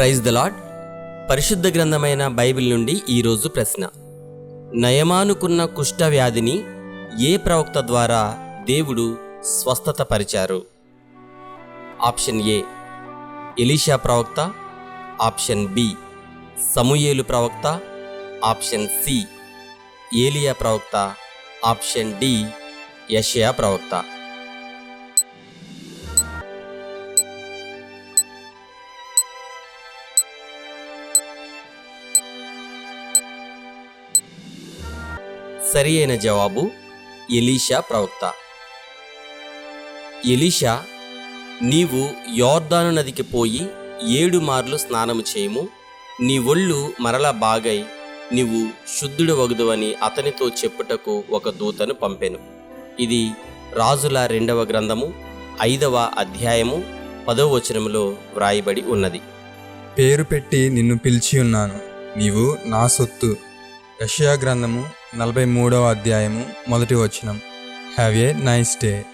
Praise the lord పరిశుద్ధ గ్రంథమైన Bible నుండి ఈరోజు ప్రశ్న. నయమానుకున్న కుష్ఠవ్యాధిని ఏ ప్రవక్త ద్వారా దేవుడు స్వస్థత పరిచారు ఆప్షన్ ఏ ఎలీషా ప్రవక్త. ఆప్షన్ బి సమూయేలు ప్రవక్త. ఆప్షన్ సి ఏలియా ప్రవక్త. ఆప్షన్ డి యషయా ప్రవక్త. సరి అయిన జవాబు ఎలీషా ప్రవక్త. ఎలీషా నీవు యోర్దాను నదికి పోయి ఏడు మార్లు స్నానము చేయము. నీ ఒళ్ళు మరలా బాగై నీవు శుద్ధుడు వగుదువని అతనితో చెప్పుటకు ఒక దూతను పంపెను. ఇది రాజుల రెండవ గ్రంథము ఐదవ అధ్యాయము పదవ వచనములో వ్రాయబడి ఉన్నది. పేరు పెట్టి నిన్ను పిలిచి ఉన్నాను. నీవు నా సొత్తు. రష్యా గ్రంథము నలభై మూడవ అధ్యాయము మొదటి వచనం. Have a nice day